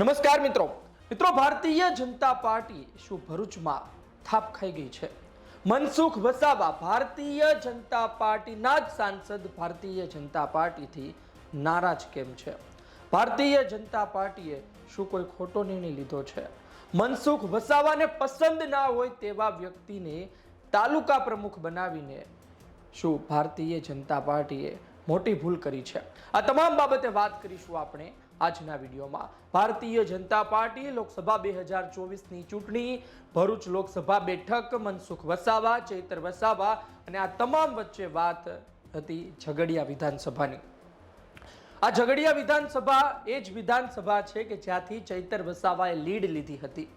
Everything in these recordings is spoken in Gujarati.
નમસ્કાર મિત્રો. મિત્રો, ભારતીય જનતા પાર્ટી શું ભરૂચમાં થાપ ખાઈ ગઈ છે? મનસુખ વસાવા ભારતીય જનતા પાર્ટીના જ સાંસદ, ભારતીય જનતા પાર્ટીથી નારાજ કેમ છે? ભારતીય જનતા પાર્ટીએ શું કોઈ ખોટો નિર્ણય લીધો છે? મનસુખ વસાવાને પસંદ ના હોય તેવા વ્યક્તિને તાલુકા પ્રમુખ બનાવીને શું ભારતીય જનતા પાર્ટીએ મોટી ભૂલ કરી છે? આ તમામ બાબતે વાત કરીશું આપણે આજના વિડીયોમાં ભારતીય જનતા પાર્ટી લોકસભા બે હજાર ચોવીસની ચૂંટણી, ભરૂચ લોકસભા બેઠક, મનસુખ વસાવા, ચૈતર વસાવા અને આ તમામ વચ્ચે વાત હતી ઝઘડિયા વિધાનસભાની. આ ઝઘડિયા વિધાનસભા એ જ વિધાનસભા છે કે જ્યાંથી ચૈતર વસાવાએ લીડ લીધી હતી.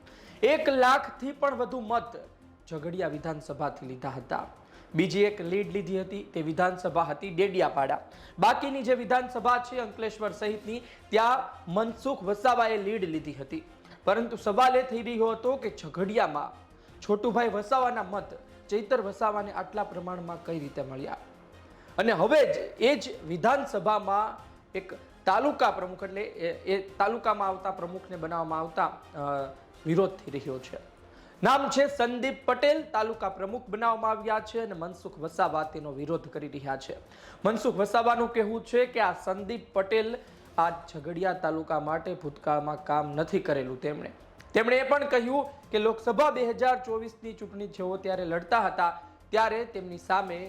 એક લાખથી પણ વધુ મત ઝઘડિયા વિધાનસભાથી લીધા હતા. બીજી એક લીડ લીધી હતી તે વિધાનસભા હતી ડેડિયાપાડા. બાકીની જે વિધાનસભા છે અંકલેશ્વર સહિતની, ત્યાં મનસુખ વસાવાએ લીડ લીધી હતી. પરંતુ સવાલ એ થઈ રહ્યો હતો કે ઝઘડિયામાં છોટુભાઈ વસાવાના મત ચૈતર વસાવાને આટલા પ્રમાણમાં કઈ રીતે મળ્યા? અને હવે જ એ જ વિધાનસભામાં એક તાલુકા પ્રમુખ એટલે એ- તાલુકામાં આવતા પ્રમુખને બનાવવામાં આવતા વિરોધ થઈ રહ્યો છે. નામ છે સંદીપ પટેલ. તાલુકા પ્રમુખ બનાવવામાં આવ્યા છે અને મનસુખ વસાવા તેનો વિરોધ કરી રહ્યા છે. મનસુખ વસાવાનું કહેવું છે કે આ સંદીપ પટેલ આ ઝઘડિયા તાલુકા માટે ભૂતકાળમાં કામ નથી કરેલું તેમણે. તેમણે એ પણ કહ્યું કે લોકસભા બે હજાર ચોવીસની ચૂંટણી જેઓ ત્યારે લડતા હતા, ત્યારે તેમની સામે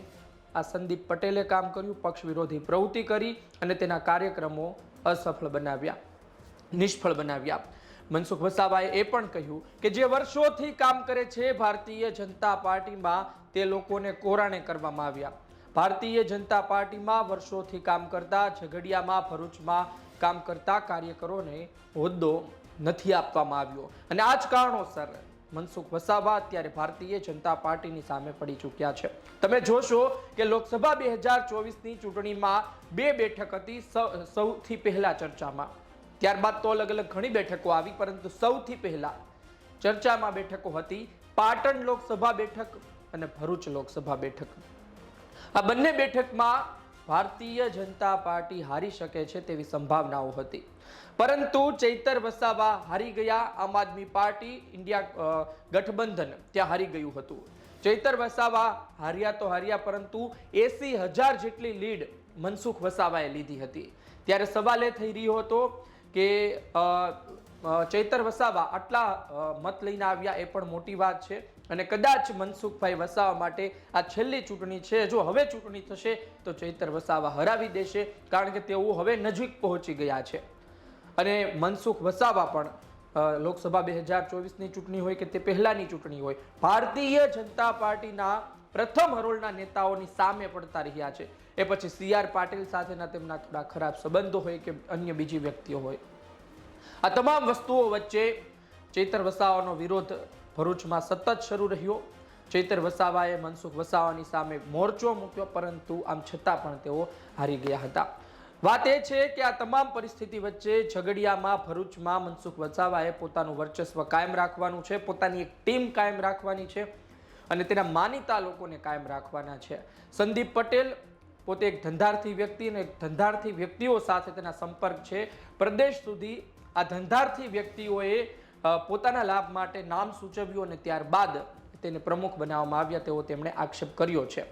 આ સંદીપ પટેલે કામ કર્યું, પક્ષ વિરોધી પ્રવૃત્તિ કરી અને તેના કાર્યક્રમો અસફળ બનાવ્યા, નિષ્ફળ બનાવ્યા. મનસુખ વસાવાએ એ પણ કહ્યું કે જે વર્ષોથી કામ કરે છે, ભારતીય જનતા પાર્ટીમાં તે લોકોને કોરાણે કરવામાં આવ્યા. ભારતીય જનતા પાર્ટીમાં વર્ષોથી કામ કરતા ઝઘડિયામાં, ભરૂચમાં કામ કરતા કાર્યકરોને હોદ્દો નથી આપવામાં આવ્યો. અને આ જ કારણોસર મનસુખ વસાવા અત્યારે ભારતીય જનતા પાર્ટીની સામે પડી ચૂક્યા છે. તમે જોશો કે લોકસભા બે હજાર ચોવીસની ચૂંટણીમાં બે બેઠક હતી સૌથી પહેલા ચર્ચામાં. ત્યારબાદ તો અલગ અલગ ઘણી બેઠકો આવી, પરંતુ સૌથી પહેલા ચર્ચામાં બેઠકો હતી પાટણ લોકસભા બેઠક અને ભરૂચ લોકસભા બેઠક. આ બંને બેઠકમાં ભારતીય જનતા પાર્ટી હારી શકે છે તેવી સંભાવનાઓ હતી. પરંતુ ચૈતર વસાવા હારી ગયા, આમ આદમી પાર્ટી ઇન્ડિયા ગઠબંધન ત્યાં હારી ગયું હતું. ચૈતર વસાવા હાર્યા તો હાર્યા, પરંતુ એસી હજાર જેટલી લીડ મનસુખ વસાવાએ લીધી હતી. ત્યારે સવાલ એ થઈ રહ્યો હતો કે ચૈતર વસાવા આટલા મત લઈને આવ્યા એ પણ મોટી વાત છે. અને કદાચ મનસુખભાઈ વસાવા માટે આ છેલ્લી ચૂંટણી છે. જો હવે ચૂંટણી થશે, તો ચૈતર વસાવા હરાવી દેશે, કારણ કે તેઓ હવે નજીક પહોંચી ગયા છે. અને મનસુખ વસાવા પણ લોકસભા બે હજાર ચોવીસની ચૂંટણી હોય કે તે પહેલાંની ચૂંટણી હોય, ભારતીય જનતા પાર્ટીના પ્રથમ હરોળના નેતાઓની સામે પડતા રહ્યા છે. એ પછી સી આર પાટીલ સાથેના તેમના થોડા ખરાબ સંબંધો હોય કે અન્ય બીજી વ્યક્તિઓ હોય. આ તમામ વસ્તુઓ વચ્ચે ચૈતર વસાવાનો વિરોધ ભરૂચમાં સતત શરૂ રહ્યો. ચૈતર વસાવાએ મનસુખ વસાવાની સામે મોરચો મૂક્યો, પરંતુ આમ છતાં પણ તેઓ હારી ગયા હતા. વાત એ છે કે આ તમામ પરિસ્થિતિ વચ્ચે ઝઘડિયામાં ભરૂચમાં મનસુખ વસાવાએ પોતાનું વર્ચસ્વ કાયમ રાખવાનું છે. પોતાની એક ટીમ કાયમ રાખવાની છે. અને તેના માનીતા લોકોને કાયમ રાખવાના છે. સંદીપ પટેલ પોતે એક ધંધાર્થી વ્યક્તિ અને ધંધાર્થી વ્યક્તિઓ સાથે તેના સંપર્ક છે. પ્રદેશ સુધી આ ધંધાર્થી વ્યક્તિઓએ પોતાના લાભ માટે નામ સૂચવ્યું અને ત્યારબાદ તેને પ્રમુખ બનાવવામાં આવ્યા. તેવો તેમણે આક્ષેપ કર્યો છે.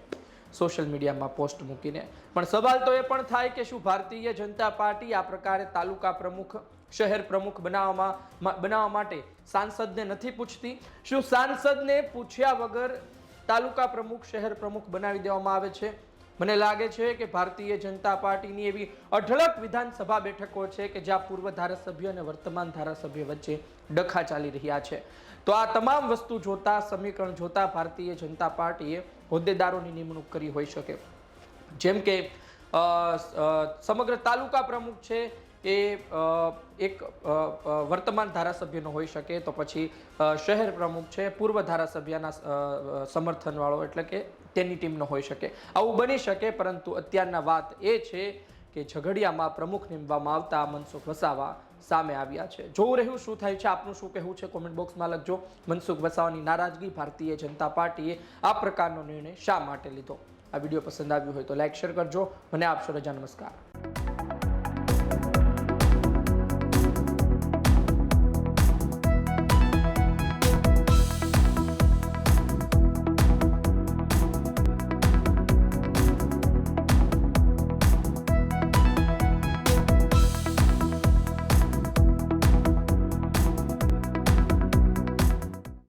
સોશિયલ મીડિયામાં પોસ્ટ મૂકીને. પણ સવાલ તો એ પણ થાય કે શું ભારતીય જનતા પાર્ટી આ પ્રકારે તાલુકા પ્રમુખ શહેર પ્રમુખ બનાવવામાં બનાવવા માટે સાંસદને નથી પૂછતી. શું સાંસદને પૂછ્યા વગર તાલુકા પ્રમુખ, શહેર પ્રમુખ બનાવી દેવામાં આવે છે? મને લાગે છે કે ભારતીય જનતા પાર્ટીની એવી અઢળક વિધાનસભા બેઠકો છે કે જ્યાં પૂર્વ ધારાસભ્ય અને વર્તમાન ધારાસભ્ય વચ્ચે ડખા ચાલી રહ્યા છે. તો આ તમામ વસ્તુ જોતા, સમીકરણ જોતા ભારતીય જનતા પાર્ટીએ હોદ્દેદારોની નિમણૂક કરી હોઈ શકે. જેમ કે સમગ્ર તાલુકા પ્રમુખ છે એ એક વર્તમાન ધારાસભ્યનો હોઈ શકે તો પછી શહેર પ્રમુખ છે, પૂર્વ ધારાસભ્યના સમર્થનવાળો એટલે કે તેની ટીમનો હોઈ શકે. આવું બની શકે પરંતુ અત્યારના વાત એ છે કે ઝઘડિયામાં પ્રમુખ નીમવામાં આવતા મનસુખ વસાવા સામે આવ્યા છે. જોવું રહ્યું શું થાય છે? આપનું શું કહેવું છે? કોમેન્ટ બોક્સમાં લખજો. મનસુખ વસાવાની નારાજગી ભારતીય જનતા પાર્ટીએ આ પ્રકારનો નિર્ણય શા માટે લીધો? આ વીડિયો પસંદ આવ્યો હોય તો લાઈક, શેર કરજો. મને આપશો રજા નમસ્કાર.